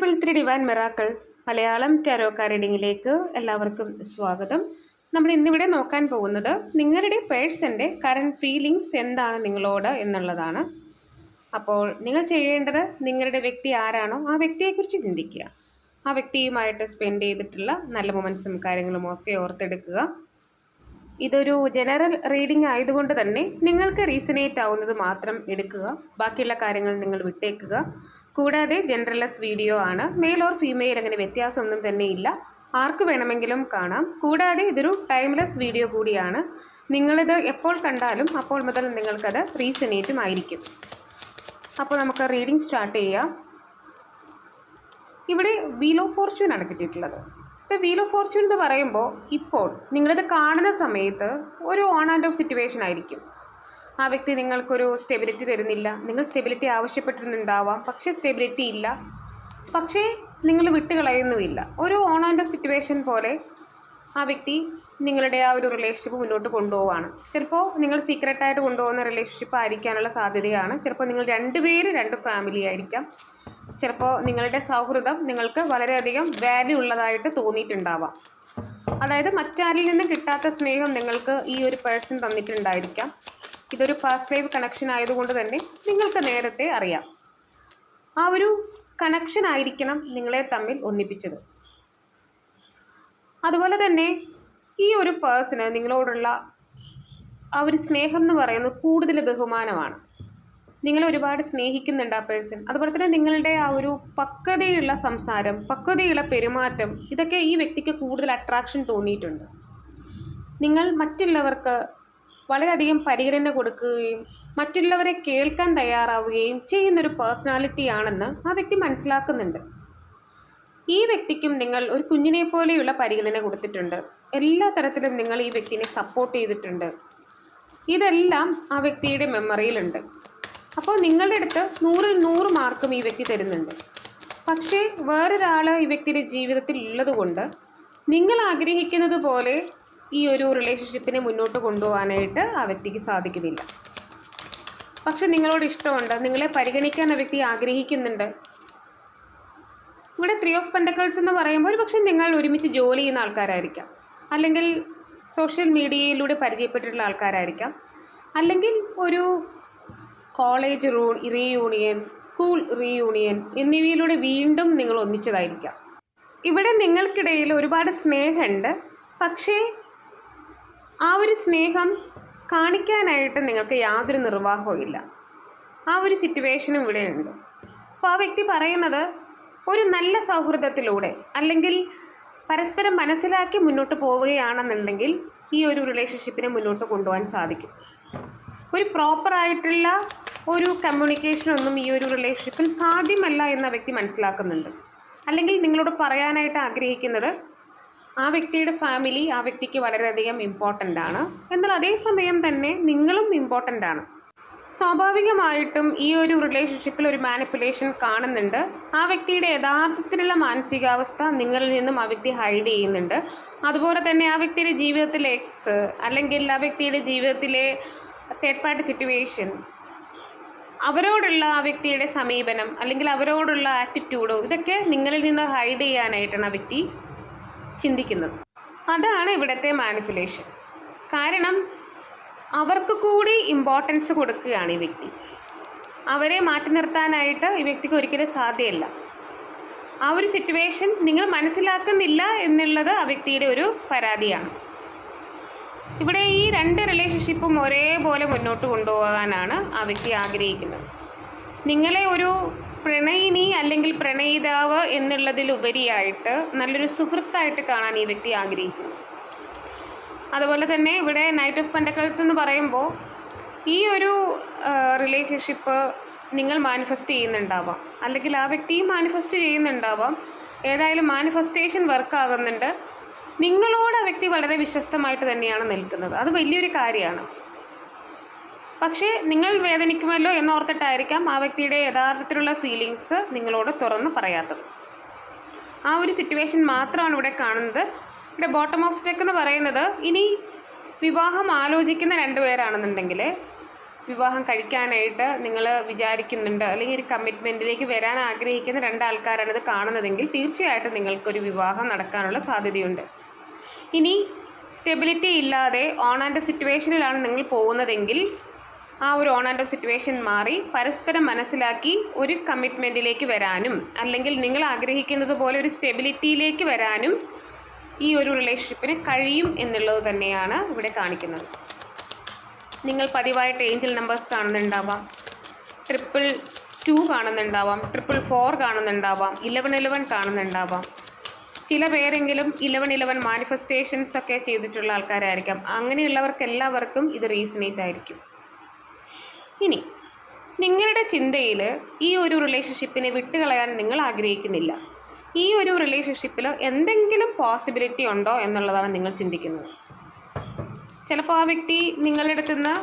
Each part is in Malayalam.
Triple three divine miracles Malayalam tarot റീഡിങ്ങിലേക്ക് എല്ലാവർക്കും സ്വാഗതം. നമ്മൾ ഇന്നിവിടെ നോക്കാൻ പോകുന്നത് നിങ്ങളുടെ പേഴ്സന്റെ കറണ്ട് ഫീലിങ്സ് എന്താണ് നിങ്ങളോട് എന്നുള്ളതാണ്. അപ്പോൾ നിങ്ങൾ ചെയ്യേണ്ടത് നിങ്ങളുടെ വ്യക്തി ആരാണോ ആ വ്യക്തിയെക്കുറിച്ച് ചിന്തിക്കുക. ആ വ്യക്തിയുമായിട്ട് സ്പെൻഡ് ചെയ്തിട്ടുള്ള നല്ല മൊമെൻസും കാര്യങ്ങളും ഒക്കെ ഓർത്തെടുക്കുക. ഇതൊരു ജനറൽ റീഡിംഗ് ആയതുകൊണ്ട് തന്നെ നിങ്ങൾക്ക് റീസണേറ്റ് ആവുന്നത് മാത്രം എടുക്കുക. ബാക്കിയുള്ള കാര്യങ്ങൾ നിങ്ങൾ വിട്ടേക്കുക. കൂടാതെ ജനറലസ് വീഡിയോ ആണ്. മെയിൽ ഓർ ഫീമെയിൽ അങ്ങനെ വ്യത്യാസമൊന്നും തന്നെ ഇല്ല. ആർക്ക് വേണമെങ്കിലും കാണാം. കൂടാതെ ഇതൊരു ടൈംലെസ് വീഡിയോ കൂടിയാണ്. നിങ്ങളിത് എപ്പോൾ കണ്ടാലും അപ്പോൾ മുതൽ നിങ്ങൾക്കത് റീസണേറ്റും ആയിരിക്കും. അപ്പോൾ നമുക്ക് റീഡിംഗ് സ്റ്റാർട്ട് ചെയ്യാം. ഇവിടെ വീൽ ഓഫ് ഫോർച്യൂൺ ആണ് കിട്ടിയിട്ടുള്ളത്. ഇപ്പോൾ വീൽ ഓഫ് ഫോർച്യൂൺ എന്ന് പറയുമ്പോൾ ഇപ്പോൾ നിങ്ങളിത് കാണുന്ന സമയത്ത് ഒരു ഓൺ ആൻഡ് ഓഫ് സിറ്റുവേഷൻ ആയിരിക്കും. ആ വ്യക്തി നിങ്ങൾക്കൊരു സ്റ്റെബിലിറ്റി തരുന്നില്ല. നിങ്ങൾ സ്റ്റെബിലിറ്റി ആവശ്യപ്പെട്ടിട്ടുണ്ടാവാം. പക്ഷേ സ്റ്റെബിലിറ്റി ഇല്ല. പക്ഷേ നിങ്ങൾ വിട്ടുകളയുന്നുമില്ല. ഒരു ഓൺ ആൻഡ് ഓഫ് സിറ്റുവേഷൻ പോലെ ആ വ്യക്തി നിങ്ങളുടെ ആ ഒരു റിലേഷൻഷിപ്പ് മുന്നോട്ട് കൊണ്ടുപോവാണ്. ചിലപ്പോൾ നിങ്ങൾ സീക്രട്ടായിട്ട് കൊണ്ടുപോകുന്ന റിലേഷൻഷിപ്പ് ആയിരിക്കാനുള്ള സാധ്യതയാണ്. ചിലപ്പോൾ നിങ്ങൾ രണ്ടുപേര് രണ്ട് ഫാമിലി ആയിരിക്കാം. ചിലപ്പോൾ നിങ്ങളുടെ സൗഹൃദം നിങ്ങൾക്ക് വളരെയധികം വാല്യൂ ഉള്ളതായിട്ട് തോന്നിയിട്ടുണ്ടാവാം. അതായത് മറ്റാരിൽ നിന്നും കിട്ടാത്ത സ്നേഹം നിങ്ങൾക്ക് ഈ ഒരു പേഴ്സൺ തന്നിട്ടുണ്ടായിരിക്കാം. ഇതൊരു ഫസ്റ്റ് ലൈവ് കണക്ഷൻ ആയതുകൊണ്ട് തന്നെ നിങ്ങൾക്ക് നേരത്തെ അറിയാം. ആ ഒരു കണക്ഷൻ ആയിരിക്കണം നിങ്ങളെ തമ്മിൽ ഒന്നിപ്പിച്ചത്. അതുപോലെ തന്നെ ഈ ഒരു പേഴ്സണ് നിങ്ങളോടുള്ള ആ ഒരു സ്നേഹം എന്ന് പറയുന്നത് കൂടുതൽ ബഹുമാനമാണ്. നിങ്ങൾ ഒരുപാട് സ്നേഹിക്കുന്നുണ്ട് ആ പേഴ്സൺ അതുപോലെ തന്നെ നിങ്ങളുടെ ആ ഒരു പക്വതയുള്ള സംസാരം പക്വതയുള്ള പെരുമാറ്റം ഇതൊക്കെ ഈ വ്യക്തിക്ക് കൂടുതൽ അട്രാക്ഷൻ തോന്നിയിട്ടുണ്ട്. നിങ്ങൾ മറ്റുള്ളവർക്ക് വളരെയധികം പരിഗണന കൊടുക്കുകയും മറ്റുള്ളവരെ കേൾക്കാൻ തയ്യാറാവുകയും ചെയ്യുന്നൊരു പേഴ്സണാലിറ്റി ആണെന്ന് ആ വ്യക്തി മനസ്സിലാക്കുന്നുണ്ട്. ഈ വ്യക്തിക്കും നിങ്ങൾ ഒരു കുഞ്ഞിനെ പോലെയുള്ള പരിഗണന കൊടുത്തിട്ടുണ്ട്. എല്ലാ തരത്തിലും നിങ്ങൾ ഈ വ്യക്തിനെ സപ്പോർട്ട് ചെയ്തിട്ടുണ്ട്. ഇതെല്ലാം ആ വ്യക്തിയുടെ മെമ്മറിയിലുണ്ട് അപ്പോൾ നിങ്ങളുടെ അടുത്ത് നൂറിൽ നൂറ് മാർക്കും ഈ വ്യക്തി തരുന്നുണ്ട്. പക്ഷേ വേറൊരാൾ ഈ വ്യക്തിയുടെ ജീവിതത്തിൽ ഉള്ളതുകൊണ്ട് നിങ്ങൾ ആഗ്രഹിക്കുന്നത് പോലെ ഈ ഒരു റിലേഷൻഷിപ്പിനെ മുന്നോട്ട് കൊണ്ടുപോകാനായിട്ട് ആ വ്യക്തിക്ക് സാധിക്കുന്നില്ല. പക്ഷെ നിങ്ങളോട് ഇഷ്ടമുണ്ട് നിങ്ങളെ പരിഗണിക്കാൻ ആ വ്യക്തി ആഗ്രഹിക്കുന്നുണ്ട്. ഇവിടെ ത്രീ ഓഫ് പെൻഡക്കൾസ് എന്ന് പറയുമ്പോൾ പക്ഷെ നിങ്ങൾ ഒരുമിച്ച് ജോലി ചെയ്യുന്ന ആൾക്കാരായിരിക്കാം. അല്ലെങ്കിൽ സോഷ്യൽ മീഡിയയിലൂടെ പരിചയപ്പെട്ടിട്ടുള്ള ആൾക്കാരായിരിക്കാം. അല്ലെങ്കിൽ ഒരു കോളേജ് റൂ റീയൂണിയൻ സ്കൂൾ റീയൂണിയൻ എന്നിവയിലൂടെ വീണ്ടും നിങ്ങൾ ഒന്നിച്ചതായിരിക്കാം. ഇവിടെ നിങ്ങൾക്കിടയിൽ ഒരുപാട് സ്നേഹമുണ്ട്. പക്ഷേ ആ ഒരു സ്നേഹം കാണിക്കാനായിട്ട് നിങ്ങൾക്ക് യാതൊരു നിർവാഹവും ഇല്ല. ആ ഒരു സിറ്റുവേഷനും ഇവിടെയുണ്ട് അപ്പോൾ ആ വ്യക്തി പറയുന്നത് ഒരു നല്ല സൗഹൃദത്തിലൂടെ അല്ലെങ്കിൽ പരസ്പരം മനസ്സിലാക്കി മുന്നോട്ട് പോവുകയാണെന്നുണ്ടെങ്കിൽ ഈ ഒരു റിലേഷൻഷിപ്പിനെ മുന്നോട്ട് കൊണ്ടുപോകാൻ സാധിക്കും. ഒരു പ്രോപ്പറായിട്ടുള്ള ഒരു കമ്മ്യൂണിക്കേഷനൊന്നും ഈ ഒരു റിലേഷൻഷിപ്പിൽ സാധ്യമല്ല എന്ന വ്യക്തി മനസ്സിലാക്കുന്നുണ്ട്. അല്ലെങ്കിൽ നിങ്ങളോട് പറയാനായിട്ട് ആഗ്രഹിക്കുന്നത് ആ വ്യക്തിയുടെ ഫാമിലി ആ വ്യക്തിക്ക് വളരെയധികം ഇമ്പോർട്ടന്റ് ആണ്. എന്നാൽ അതേസമയം തന്നെ നിങ്ങളും ഇമ്പോർട്ടന്റ് ആണ്. സ്വാഭാവികമായിട്ടും ഈ ഒരു റിലേഷൻഷിപ്പിൽ ഒരു മാനിപ്പുലേഷൻ കാണുന്നുണ്ട്. ആ വ്യക്തിയുടെ യഥാർത്ഥത്തിലുള്ള മാനസികാവസ്ഥ നിങ്ങളിൽ നിന്നും ആ വ്യക്തി ഹൈഡ് ചെയ്യുന്നുണ്ട്. അതുപോലെ തന്നെ ആ വ്യക്തിയുടെ ജീവിതത്തിലെ എക്സ് അല്ലെങ്കിൽ ആ വ്യക്തിയുടെ ജീവിതത്തിലെ തേർഡ് പാർട്ടി സിറ്റുവേഷൻ അവരോടുള്ള ആ വ്യക്തിയുടെ സമീപനം അല്ലെങ്കിൽ അവരോടുള്ള ആറ്റിറ്റ്യൂഡോ ഇതൊക്കെ നിങ്ങളിൽ നിന്ന് ഹൈഡ് ചെയ്യാനായിട്ടാണ് ആ വ്യക്തി ചിന്തിക്കുന്നത്. അതാണ് ഇവിടുത്തെ മാനിപ്പുലേഷൻ കാരണം അവർക്ക് കൂടി ഇമ്പോർട്ടൻസ് കൊടുക്കുകയാണ് ഈ വ്യക്തി. അവരെ മാറ്റി നിർത്താനായിട്ട് ഈ വ്യക്തിക്ക് ഒരിക്കലും സാധ്യമല്ല ആ ഒരു സിറ്റുവേഷൻ നിങ്ങൾ മനസ്സിലാക്കുന്നില്ല എന്നുള്ളത് ആ വ്യക്തിയുടെ ഒരു പരാതിയാണ്. ഇവിടെ ഈ രണ്ട് റിലേഷൻഷിപ്പും ഒരേപോലെ മുന്നോട്ട് കൊണ്ടുപോകാനാണ് ആ വ്യക്തി ആഗ്രഹിക്കുന്നത്. നിങ്ങളെ ഒരു പ്രണയിനി അല്ലെങ്കിൽ പ്രണയിതാവ് എന്നുള്ളതിലുപരിയായിട്ട് നല്ലൊരു സുഹൃത്തായിട്ട് കാണാൻ ഈ വ്യക്തി ആഗ്രഹിക്കുന്നു. അതുപോലെ തന്നെ ഇവിടെ നൈറ്റ് ഓഫ് പെൻഡക്കൾസ് എന്ന് പറയുമ്പോൾ ഈ ഒരു റിലേഷൻഷിപ്പ് നിങ്ങൾ മാനിഫെസ്റ്റ് ചെയ്യുന്നുണ്ടാവാം. അല്ലെങ്കിൽ ആ വ്യക്തിയും മാനിഫെസ്റ്റ് ചെയ്യുന്നുണ്ടാവാം. ഏതായാലും മാനിഫെസ്റ്റേഷൻ വർക്ക് ആകുന്നുണ്ട്. നിങ്ങളോട് ആ വ്യക്തി വളരെ വിശ്വസ്തമായിട്ട് തന്നെയാണ് നിൽക്കുന്നത്. അത് വലിയൊരു കാര്യമാണ്. പക്ഷേ നിങ്ങൾ വേദനിക്കുമല്ലോ എന്നോർത്തിട്ടായിരിക്കാം ആ വ്യക്തിയുടെ യഥാർത്ഥത്തിലുള്ള ഫീലിങ്സ് നിങ്ങളോട് തുറന്ന് പറയാത്തത്. ആ ഒരു സിറ്റുവേഷൻ മാത്രമാണ് ഇവിടെ കാണുന്നത്. ഇവിടെ ബോട്ടം ഓഫ് സ്റ്റെക്ക് എന്ന് പറയുന്നത് ഇനി വിവാഹം ആലോചിക്കുന്ന രണ്ടുപേരാണെന്നുണ്ടെങ്കിൽ വിവാഹം കഴിക്കാനായിട്ട് നിങ്ങൾ വിചാരിക്കുന്നുണ്ട്. അല്ലെങ്കിൽ ഒരു കമ്മിറ്റ്മെന്റിലേക്ക് വരാൻ ആഗ്രഹിക്കുന്ന രണ്ടാൾക്കാരാണ് ഇത് കാണുന്നതെങ്കിൽ തീർച്ചയായിട്ടും നിങ്ങൾക്കൊരു വിവാഹം നടക്കാനുള്ള സാധ്യതയുണ്ട്. ഇനി സ്റ്റെബിലിറ്റി ഇല്ലാതെ ഓൺ ആൻഡ് സിറ്റുവേഷനിലാണ് നിങ്ങൾ പോകുന്നതെങ്കിൽ ആ ഒരു ഓൺ ഓഫ് സിറ്റുവേഷൻ മാറി പരസ്പരം മനസ്സിലാക്കി ഒരു കമ്മിറ്റ്മെന്റിലേക്ക് വരാനും അല്ലെങ്കിൽ നിങ്ങൾ ആഗ്രഹിക്കുന്നത് പോലെ ഒരു സ്റ്റെബിലിറ്റിയിലേക്ക് വരാനും ഈ ഒരു റിലേഷൻഷിപ്പിന് കഴിയും എന്നുള്ളത് തന്നെയാണ് ഇവിടെ കാണിക്കുന്നത്. നിങ്ങൾ പതിവായിട്ട് ഏഞ്ചൽ നമ്പേഴ്സ് കാണുന്നുണ്ടാവാം. ട്രിപ്പിൾ ടു കാണുന്നുണ്ടാവാം. ട്രിപ്പിൾ ഫോർ കാണുന്നുണ്ടാവാം. ഇലവൻ ഇലവൻ കാണുന്നുണ്ടാവാം. ചില പേരെങ്കിലും ഇലവൻ ഇലവൻ മാനിഫെസ്റ്റേഷൻസ് ഒക്കെ ചെയ്തിട്ടുള്ള ആൾക്കാരായിരിക്കാം. അങ്ങനെയുള്ളവർക്ക് എല്ലാവർക്കും ഇത് റീസണേറ്റ് ആയിരിക്കും. ഇനി നിങ്ങളുടെ ചിന്തയിൽ ഈ ഒരു റിലേഷൻഷിപ്പിനെ വിട്ടുകളയാൻ നിങ്ങൾ ആഗ്രഹിക്കുന്നില്ല. ഈ ഒരു റിലേഷൻഷിപ്പിൽ എന്തെങ്കിലും പോസിബിലിറ്റി ഉണ്ടോ എന്നുള്ളതാണ് നിങ്ങൾ ചിന്തിക്കുന്നത്. ചിലപ്പോൾ ആ വ്യക്തി നിങ്ങളുടെ അടുത്ത് നിന്ന്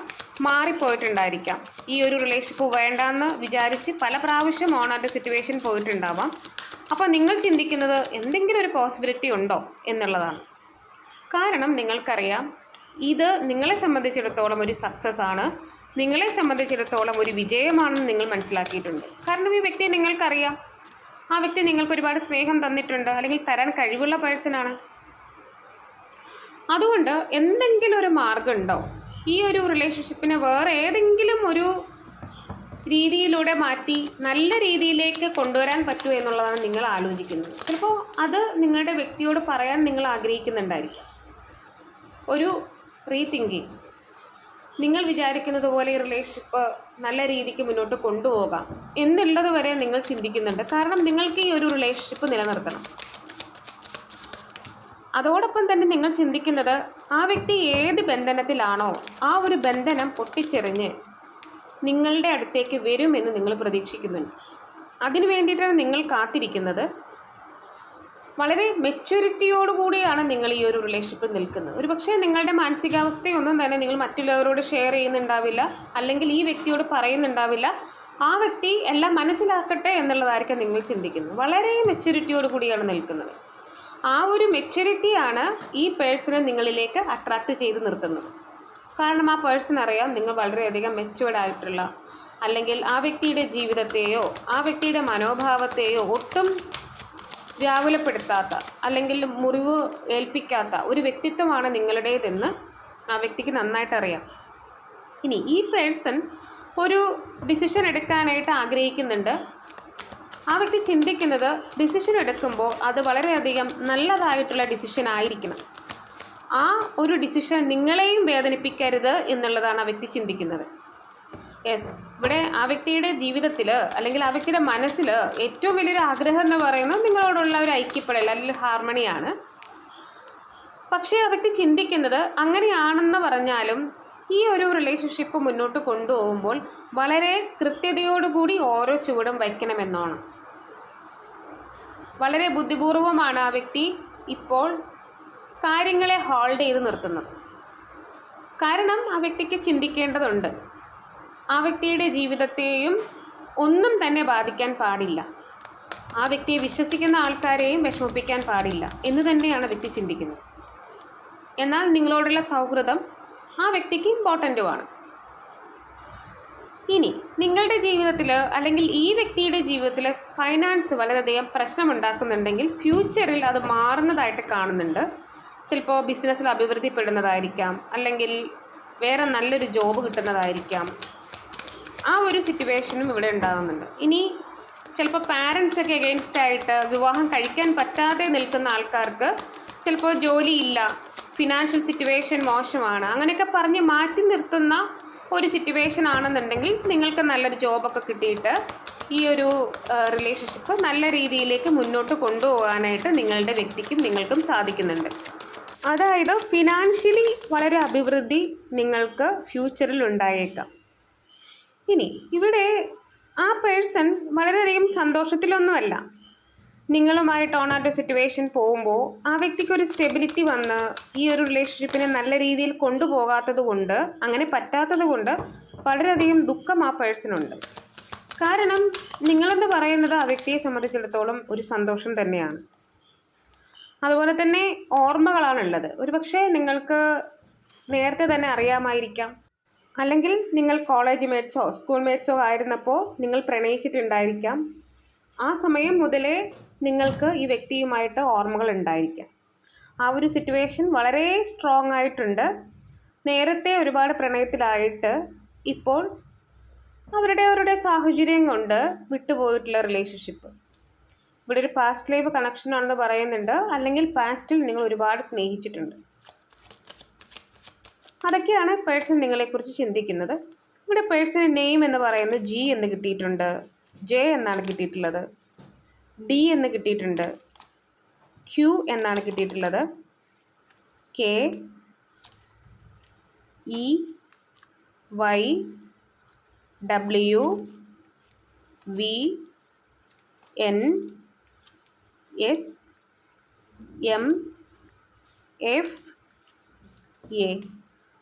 മാറിപ്പോയിട്ടുണ്ടായിരിക്കാം. ഈ ഒരു റിലേഷൻഷിപ്പ് വേണ്ടാന്ന് വിചാരിച്ച് പല പ്രാവശ്യം ആയിട്ട് സിറ്റുവേഷൻ പോയിട്ടുണ്ടാവാം. അപ്പോൾ നിങ്ങൾ ചിന്തിക്കുന്നത് എന്തെങ്കിലും ഒരു പോസിബിലിറ്റി ഉണ്ടോ എന്നുള്ളതാണ്. കാരണം നിങ്ങൾക്കറിയാം ഇത് നിങ്ങളെ സംബന്ധിച്ചിടത്തോളം ഒരു സക്സസ് ആണ്. നിങ്ങളെ സംബന്ധിച്ചിടത്തോളം ഒരു വിജയമാണെന്ന് നിങ്ങൾ മനസ്സിലാക്കിയിട്ടുണ്ട്. കാരണം ഈ വ്യക്തിയെ നിങ്ങൾക്കറിയാം. ആ വ്യക്തി നിങ്ങൾക്ക് ഒരുപാട് സ്നേഹം തന്നിട്ടുണ്ട് അല്ലെങ്കിൽ തരാൻ കഴിവുള്ള പേഴ്സണാണ് അതുകൊണ്ട് എന്തെങ്കിലും ഒരു മാർഗമുണ്ടോ? ഈ ഒരു റിലേഷൻഷിപ്പിനെ വേറെ ഏതെങ്കിലും ഒരു രീതിയിലൂടെ മാറ്റി നല്ല രീതിയിലേക്ക് കൊണ്ടുവരാൻ പറ്റുമോ എന്നുള്ളതാണ് നിങ്ങൾ ആലോചിക്കുന്നത്. ചിലപ്പോൾ അത് നിങ്ങളുടെ വ്യക്തിയോട് പറയാൻ നിങ്ങൾ ആഗ്രഹിക്കുന്നുണ്ടായിരിക്കും. ഒരു റീതിങ്കിങ് നിങ്ങൾ വിചാരിക്കുന്നത് പോലെ ഈ റിലേഷൻഷിപ്പ് നല്ല രീതിക്ക് മുന്നോട്ട് കൊണ്ടുപോകാം എന്നുള്ളത് വരെ നിങ്ങൾ ചിന്തിക്കുന്നുണ്ട്. കാരണം നിങ്ങൾക്ക് ഈ ഒരു റിലേഷൻഷിപ്പ് നിലനിർത്തണം. അതോടൊപ്പം തന്നെ നിങ്ങൾ ചിന്തിക്കുന്നത് ആ വ്യക്തി ഏത് ബന്ധനത്തിലാണോ ആ ഒരു ബന്ധനം പൊട്ടിച്ചെറിഞ്ഞ് നിങ്ങളുടെ അടുത്തേക്ക് വരുമെന്ന് നിങ്ങൾ പ്രതീക്ഷിക്കുന്നുണ്ട്. അതിനു വേണ്ടിയിട്ടാണ് നിങ്ങൾ കാത്തിരിക്കുന്നത്. വളരെ മെച്യൂരിറ്റിയോടുകൂടിയാണ് നിങ്ങൾ ഈ ഒരു റിലേഷൻഷിപ്പിൽ നിൽക്കുന്നത്. ഒരു പക്ഷേ നിങ്ങളുടെ മാനസികാവസ്ഥയൊന്നും തന്നെ നിങ്ങൾ മറ്റുള്ളവരോട് ഷെയർ ചെയ്യുന്നുണ്ടാവില്ല. അല്ലെങ്കിൽ ഈ വ്യക്തിയോട് പറയുന്നുണ്ടാവില്ല. ആ വ്യക്തി എല്ലാം മനസ്സിലാക്കട്ടെ എന്നുള്ളതായിരിക്കും നിങ്ങൾ ചിന്തിക്കുന്നത്. വളരെ മെച്യൂരിറ്റിയോട് കൂടിയാണ് നിൽക്കുന്നത്. ആ ഒരു മെച്യൂരിറ്റിയാണ് ഈ പേഴ്സണെ നിങ്ങളിലേക്ക് അട്രാക്റ്റ് ചെയ്ത് നിർത്തുന്നത്. കാരണം ആ പേഴ്സൺ അറിയാം നിങ്ങൾ വളരെയധികം മെച്യൂർഡ് ആയിട്ടുള്ള അല്ലെങ്കിൽ ആ വ്യക്തിയുടെ ജീവിതത്തെയോ ആ വ്യക്തിയുടെ മനോഭാവത്തെയോ ഒട്ടും വ്യാകുലപ്പെടുത്താത്ത അല്ലെങ്കിൽ മുറിവ് ഏൽപ്പിക്കാത്ത ഒരു വ്യക്തിത്വമാണ് നിങ്ങളുടേതെന്ന് ആ വ്യക്തിക്ക് നന്നായിട്ട് അറിയാം. ഇനി ഈ പേഴ്സൺ ഒരു ഡിസിഷൻ എടുക്കാനായിട്ട് ആഗ്രഹിക്കുന്നുണ്ട്. ആ വ്യക്തി ചിന്തിക്കുന്നത് ഡിസിഷൻ എടുക്കുമ്പോൾ അത് വളരെയധികം നല്ലതായിട്ടുള്ള ഡിസിഷൻ ആയിരിക്കണം. ആ ഒരു ഡിസിഷൻ നിങ്ങളെയും വേദനിപ്പിക്കരുത് എന്നുള്ളതാണ് ആ വ്യക്തി ചിന്തിക്കുന്നത്. യെസ് ഇവിടെ ആ വ്യക്തിയുടെ ജീവിതത്തിൽ അല്ലെങ്കിൽ ആ വ്യക്തിയുടെ മനസ്സിൽ ഏറ്റവും വലിയൊരു ആഗ്രഹം എന്ന് പറയുന്നത് നിങ്ങളോടുള്ള ഒരു ഐക്യപ്പെടൽ അല്ലെങ്കിൽ ഹാർമണിയാണ്. പക്ഷേ ആ വ്യക്തി ചിന്തിക്കുന്നത് അങ്ങനെയാണെന്ന് പറഞ്ഞാലും ഈ ഒരു റിലേഷൻഷിപ്പ് മുന്നോട്ട് കൊണ്ടുപോകുമ്പോൾ വളരെ കൃത്യതയോടുകൂടി ഓരോ ചുവടും വയ്ക്കണമെന്നാണ്. വളരെ ബുദ്ധിപൂർവമാണ് ആ വ്യക്തി ഇപ്പോൾ കാര്യങ്ങളെ ഹോൾഡ് ചെയ്ത് നിർത്തുന്നത്. കാരണം ആ വ്യക്തിക്ക് ചിന്തിക്കേണ്ടതുണ്ട്. ആ വ്യക്തിയുടെ ജീവിതത്തെയും ഒന്നും തന്നെ ബാധിക്കാൻ പാടില്ല. ആ വ്യക്തിയെ വിശ്വസിക്കുന്ന ആൾക്കാരെയും വിഷമിപ്പിക്കാൻ പാടില്ല എന്ന് തന്നെയാണ് വ്യക്തി ചിന്തിക്കുന്നത്. എന്നാൽ നിങ്ങളോടുള്ള സൗഹൃദം ആ വ്യക്തിക്ക് ഇമ്പോർട്ടന്റുമാണ് ഇനി നിങ്ങളുടെ ജീവിതത്തിൽ അല്ലെങ്കിൽ ഈ വ്യക്തിയുടെ ജീവിതത്തിൽ ഫൈനാൻസ് വളരെയധികം പ്രശ്നമുണ്ടാക്കുന്നുണ്ടെങ്കിൽ ഫ്യൂച്ചറിൽ അത് മാറുന്നതായിട്ട് കാണുന്നുണ്ട്. ചിലപ്പോൾ ബിസിനസ്സിൽ അഭിവൃദ്ധിപ്പെടുന്നതായിരിക്കാം. അല്ലെങ്കിൽ വേറെ നല്ലൊരു ജോബ് കിട്ടുന്നതായിരിക്കാം. ആ ഒരു സിറ്റുവേഷനും ഇവിടെ ഉണ്ടാകുന്നുണ്ട്. ഇനി ചിലപ്പോൾ പാരൻസൊക്കെ എഗെയിൻസ്റ്റ് ആയിട്ട് വിവാഹം കഴിക്കാൻ പറ്റാതെ നിൽക്കുന്ന ആൾക്കാർക്ക് ചിലപ്പോൾ ജോലിയില്ല ഫിനാൻഷ്യൽ സിറ്റുവേഷൻ മോശമാണ് അങ്ങനെയൊക്കെ പറഞ്ഞ് മാറ്റി നിർത്തുന്ന ഒരു സിറ്റുവേഷൻ ആണെന്നുണ്ടെങ്കിൽ നിങ്ങൾക്ക് നല്ലൊരു ജോബൊക്കെ കിട്ടിയിട്ട് ഈ ഒരു റിലേഷൻഷിപ്പ് നല്ല രീതിയിലേക്ക് മുന്നോട്ട് കൊണ്ടുപോകാനായിട്ട് നിങ്ങളുടെ വ്യക്തിക്കും നിങ്ങൾക്കും സാധിക്കുന്നുണ്ട്. അതായത് ഫിനാൻഷ്യലി വളരെ അഭിവൃദ്ധി നിങ്ങൾക്ക് ഫ്യൂച്ചറിൽ ഉണ്ടായേക്കാം. ഇനി ഇവിടെ ആ പേഴ്സൺ വളരെയധികം സന്തോഷത്തിലൊന്നുമല്ല. നിങ്ങളുമായിട്ട് ഓൺ സിറ്റുവേഷൻ പോകുമ്പോൾ ആ വ്യക്തിക്ക് ഒരു സ്റ്റെബിലിറ്റി വന്ന് ഈ ഒരു റിലേഷൻഷിപ്പിനെ നല്ല രീതിയിൽ കൊണ്ടുപോകാത്തത് കൊണ്ട് അങ്ങനെ പറ്റാത്തത് കൊണ്ട് വളരെയധികം ദുഃഖം ആ പേഴ്സണുണ്ട് കാരണം നിങ്ങളെന്ന് പറയുന്നത് ആ വ്യക്തിയെ സംബന്ധിച്ചിടത്തോളം ഒരു സന്തോഷം തന്നെയാണ്. അതുപോലെ തന്നെ ഓർമ്മകളാണുള്ളത്. ഒരു പക്ഷേ നിങ്ങൾക്ക് നേരത്തെ തന്നെ അറിയാമായിരിക്കാം. അല്ലെങ്കിൽ നിങ്ങൾ കോളേജ് മേറ്റ്സോ സ്കൂൾ മേറ്റ്സോ ആയിരുന്നപ്പോൾ നിങ്ങൾ പ്രണയിച്ചിട്ടുണ്ടായിരിക്കാം. ആ സമയം മുതലേ നിങ്ങൾക്ക് ഈ വ്യക്തിയുമായിട്ട് ഓർമ്മകൾ ഉണ്ടായിരിക്കാം. ആ ഒരു സിറ്റുവേഷൻ വളരെ സ്ട്രോങ് ആയിട്ടുണ്ട്. നേരത്തെ ഒരുപാട് പ്രണയത്തിലായിട്ട് ഇപ്പോൾ അവരുടെ അവരുടെ സാഹചര്യം കൊണ്ട് വിട്ടുപോയിട്ടുള്ള റിലേഷൻഷിപ്പ് ഇവിടെ ഒരു പാസ്റ്റ് ലൈഫ് കണക്ഷൻ ആണെന്ന് പറയുന്നുണ്ട്. അല്ലെങ്കിൽ പാസ്റ്റിൽ നിങ്ങൾ ഒരുപാട് സ്നേഹിച്ചിട്ടുണ്ട്. അതൊക്കെയാണ് പേഴ്സൺ നിങ്ങളെക്കുറിച്ച് ചിന്തിക്കുന്നത്. ഇവിടെ പേഴ്സൺ നെയിം എന്ന് പറയുന്നത് ജി എന്ന് കിട്ടിയിട്ടുണ്ട്. ജെ എന്നാണ് കിട്ടിയിട്ടുള്ളത്. ഡി എന്ന് കിട്ടിയിട്ടുണ്ട്. ക്യു എന്നാണ് കിട്ടിയിട്ടുള്ളത്. K E Y W V N S M F A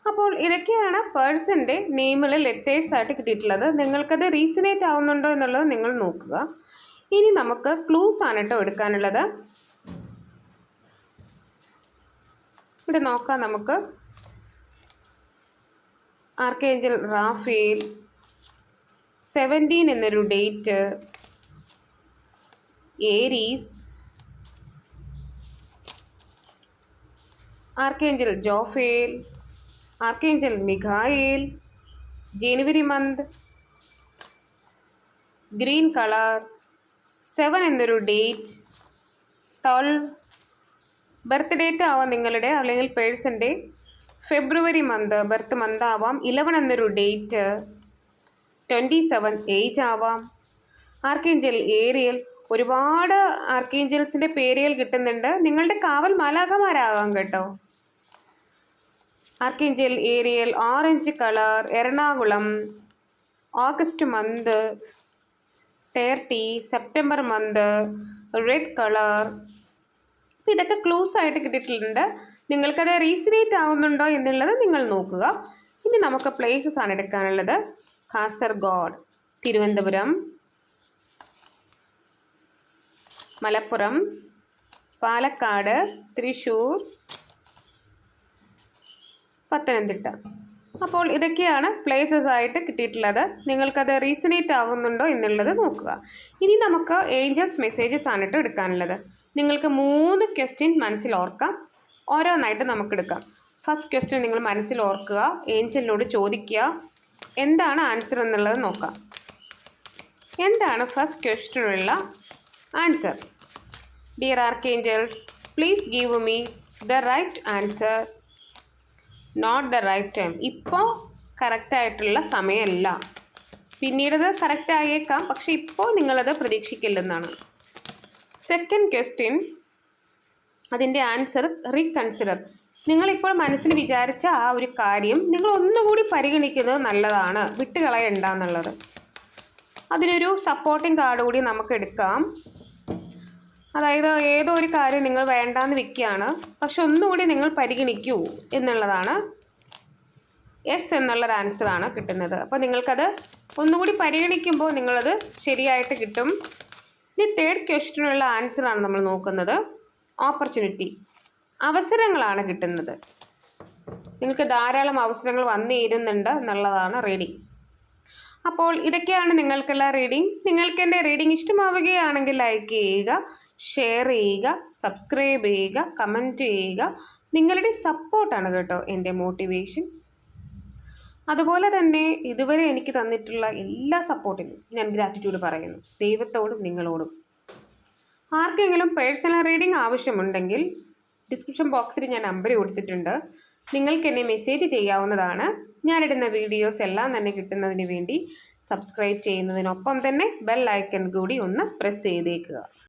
അപ്പോൾ ഇതൊക്കെയാണ് പേഴ്സന്റെ നെയിമിൽ ലെറ്റേഴ്സ് ആയിട്ട് കിട്ടിയിട്ടുള്ളത്. നിങ്ങൾക്കത് റീസനേറ്റ് ആവുന്നുണ്ടോ എന്നുള്ളത് നിങ്ങൾ നോക്കുക. ഇനി നമുക്ക് ക്ലൂസ് ആണ് കേട്ടോ എടുക്കാനുള്ളത്. ഇവിടെ നോക്കാം നമുക്ക്. ആർക്കേഞ്ചൽ റാഫേൽ സെവന്റീൻ എന്നൊരു date Aries archangel Jophiel archangel Michael January month green colour seven എന്നൊരു ഡേറ്റ് ട്വൽവ് ബർത്ത് ഡേറ്റ് ആവാം നിങ്ങളുടെ അല്ലെങ്കിൽ പേഴ്സന്റെ ഫെബ്രുവരി മന്ത് ബർത്ത് മന്ത് ആവാം. ഇലവൻ എന്നൊരു ഡേറ്റ് ട്വന്റി സെവൻ ഏജ് ആവാം. ആർക്കേഞ്ചൽ ഏരിയൽ ഒരുപാട് ആർക്കേഞ്ചൽസിന്റെ പേരുകൾ കിട്ടുന്നുണ്ട്. നിങ്ങളുടെ കാവൽ മാലാകമാരാകാം കേട്ടോ. Archangel Ariel orange colour Ernakulam. August month thirty September month red colour അപ്പോൾ ഇതൊക്കെ ക്ലോസ് ആയിട്ട് കിട്ടിയിട്ടുണ്ട്. നിങ്ങൾക്കത് റീസിനേറ്റ് ആവുന്നുണ്ടോ എന്നുള്ളത് നിങ്ങൾ നോക്കുക. ഇനി നമുക്ക് പ്ലേസസ് ആണ് എടുക്കാനുള്ളത്. കാസർഗോഡ് തിരുവനന്തപുരം മലപ്പുറം പാലക്കാട് തൃശ്ശൂർ പത്തനംതിട്ട. അപ്പോൾ ഇതൊക്കെയാണ് പ്ലേസസ് ആയിട്ട് കിട്ടിയിട്ടുള്ളത്. നിങ്ങൾക്കത് റീസണേറ്റ് ആവുന്നുണ്ടോ എന്നുള്ളത് നോക്കുക. ഇനി നമുക്ക് ഏഞ്ചൽസ് മെസ്സേജസ് ആണ് എടുക്കാനുള്ളത്. നിങ്ങൾക്ക് മൂന്ന് ക്വസ്റ്റ്യൻ മനസ്സിൽ ഓർക്കാം. ഓരോന്നായിട്ട് നമുക്ക് എടുക്കാം. ഫസ്റ്റ് ക്വസ്റ്റ്യൻ നിങ്ങൾ മനസ്സിൽ ഓർക്കുക. ഏഞ്ചലിനോട് ചോദിക്കുക. എന്താണ് ആൻസർ എന്നുള്ളത് നോക്കാം. എന്താണ് first ക്വസ്റ്റ്യനുള്ള answer dear archangels please give me the right answer not the right time ഇപ്പോൾ കറക്റ്റായിട്ടുള്ള സമയമല്ല പിന്നീടത് കറക്റ്റ് ആയേക്കാം. പക്ഷെ ഇപ്പോൾ നിങ്ങളത് പ്രതീക്ഷിക്കില്ലെന്നാണ്. സെക്കൻഡ് ക്വസ്റ്റ്യൻ അതിന്റെ ആൻസർ റീകൺസിഡർ നിങ്ങളിപ്പോൾ മനസ്സിൽ വിചാരിച്ച ആ ഒരു കാര്യം നിങ്ങൾ ഒന്നുകൂടി പരിഗണിക്കുന്നത് നല്ലതാണ്. വിട്ടുകളയണ്ട എന്നുള്ളത്. അതിനൊരു സപ്പോർട്ടിംഗ് കാർഡ് കൂടി നമുക്ക് എടുക്കാം. അതായത് ഏതോ ഒരു കാര്യം നിങ്ങൾ വേണ്ടാന്ന് വെക്കുകയാണ്. പക്ഷെ ഒന്നുകൂടി നിങ്ങൾ പരിഗണിക്കൂ എന്നുള്ളതാണ്. എസ് എന്നുള്ളൊരു ആൻസറാണ് കിട്ടുന്നത്. അപ്പോൾ നിങ്ങൾക്കത് ഒന്നുകൂടി പരിഗണിക്കുമ്പോൾ നിങ്ങളത് ശരിയായിട്ട് കിട്ടും. ഇനി തേർഡ് ക്വസ്റ്റിനുള്ള ആൻസറാണ് നമ്മൾ നോക്കുന്നത്. ഓപ്പർച്യൂണിറ്റി അവസരങ്ങളാണ് കിട്ടുന്നത്. നിങ്ങൾക്ക് ധാരാളം അവസരങ്ങൾ വന്നിരുന്നുണ്ട് എന്നുള്ളതാണ് റീഡിങ് അപ്പോൾ ഇതൊക്കെയാണ് നിങ്ങൾക്കുള്ള റീഡിങ് നിങ്ങൾക്ക് എന്റെ റീഡിങ് ഇഷ്ടമാവുകയാണെങ്കിൽ ലൈക്ക് ചെയ്യുക. ഷെയർ ചെയ്യുക സബ്സ്ക്രൈബ് ചെയ്യുക കമന്റ് ചെയ്യുക. നിങ്ങളുടെ സപ്പോർട്ടാണ് കേട്ടോ എന്റെ മോട്ടിവേഷൻ. അതുപോലെ തന്നെ ഇതുവരെ എനിക്ക് തന്നിട്ടുള്ള എല്ലാ സപ്പോർട്ടിനും ഞാൻ ഗ്രാറ്റിറ്റ്യൂഡ് പറയുന്നു. ദൈവത്തോടും നിങ്ങളോടും. ആർക്കെങ്കിലും പേഴ്സണൽ റീഡിംഗ് ആവശ്യമുണ്ടെങ്കിൽ ഡിസ്ക്രിപ്ഷൻ ബോക്സിൽ ഞാൻ നമ്പർ കൊടുത്തിട്ടുണ്ട്. നിങ്ങൾക്ക് എന്നെ മെസ്സേജ് ചെയ്യാവുന്നതാണ്. ഞാനിടുന്ന വീഡിയോസ് എല്ലാം തന്നെ കിട്ടുന്നതിന് വേണ്ടി സബ്സ്ക്രൈബ് ചെയ്യുന്നതിനൊപ്പം തന്നെ ബെൽ ഐക്കൺ കൂടി ഒന്ന് പ്രസ് ചെയ്തേക്കുക.